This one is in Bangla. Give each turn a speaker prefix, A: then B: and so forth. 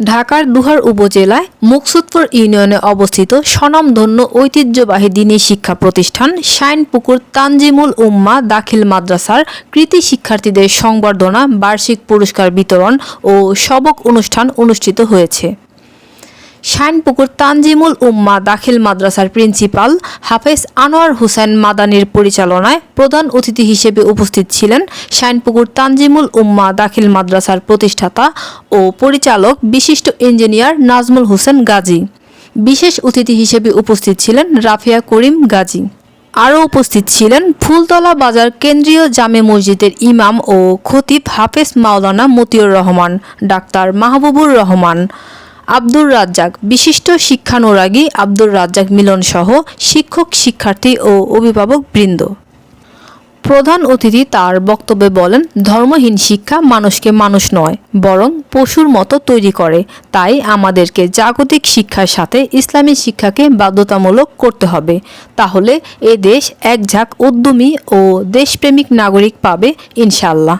A: ঢাকার দুহার উপজেলায় মুকসুদপুর ইউনিয়নে অবস্থিত স্বনামধন্য ঐতিহ্যবাহী দিনী শিক্ষা প্রতিষ্ঠান শাইনপুকুর তানজিমুল উম্মা দাখিল মাদ্রাসার কৃতি শিক্ষার্থীদের সংবর্ধনা, বার্ষিক পুরস্কার বিতরণ ও সবক অনুষ্ঠান অনুষ্ঠিত হয়েছে। শাইনপুকুর তানজিমুল উম্মা দাখিল মাদ্রাসার প্রিন্সিপাল হাফেজ আনোয়ার হোসেন মাদানির পরিচালনায় প্রধান অতিথি হিসেবে উপস্থিত ছিলেন শাইনপুকুর তানজিমুল উম্মা দাখিল মাদ্রাসার প্রতিষ্ঠাতা ও পরিচালক বিশিষ্ট ইঞ্জিনিয়ার নাজমুল হোসেন গাজী। বিশেষ অতিথি হিসেবে উপস্থিত ছিলেন রাফিয়া করিম গাজী। আরও উপস্থিত ছিলেন ফুলতলা বাজার কেন্দ্রীয় জামে মসজিদের ইমাম ও খতিব হাফেজ মাওলানা মতিউর রহমান, ডাক্তার মাহবুবুর রহমান। আব্দুর রাজ্জাক, বিশিষ্ট শিক্ষানুরাগী আব্দুর রাজ্জাক মিলন সহ শিক্ষক, শিক্ষার্থী ও অভিভাবক বৃন্দ। প্রধান অতিথি তার বক্তব্যে বলেন, ধর্মহীন শিক্ষা মানুষকে মানুষ নয়, বরং পশুর মতো তৈরি করে। তাই আমাদেরকে জাগতিক শিক্ষার সাথে ইসলামী শিক্ষাকে বাধ্যতামূলক করতে হবে। তাহলে এ দেশ এক ঝাঁক উদ্যমী ও দেশপ্রেমিক নাগরিক পাবে ইনশাল্লাহ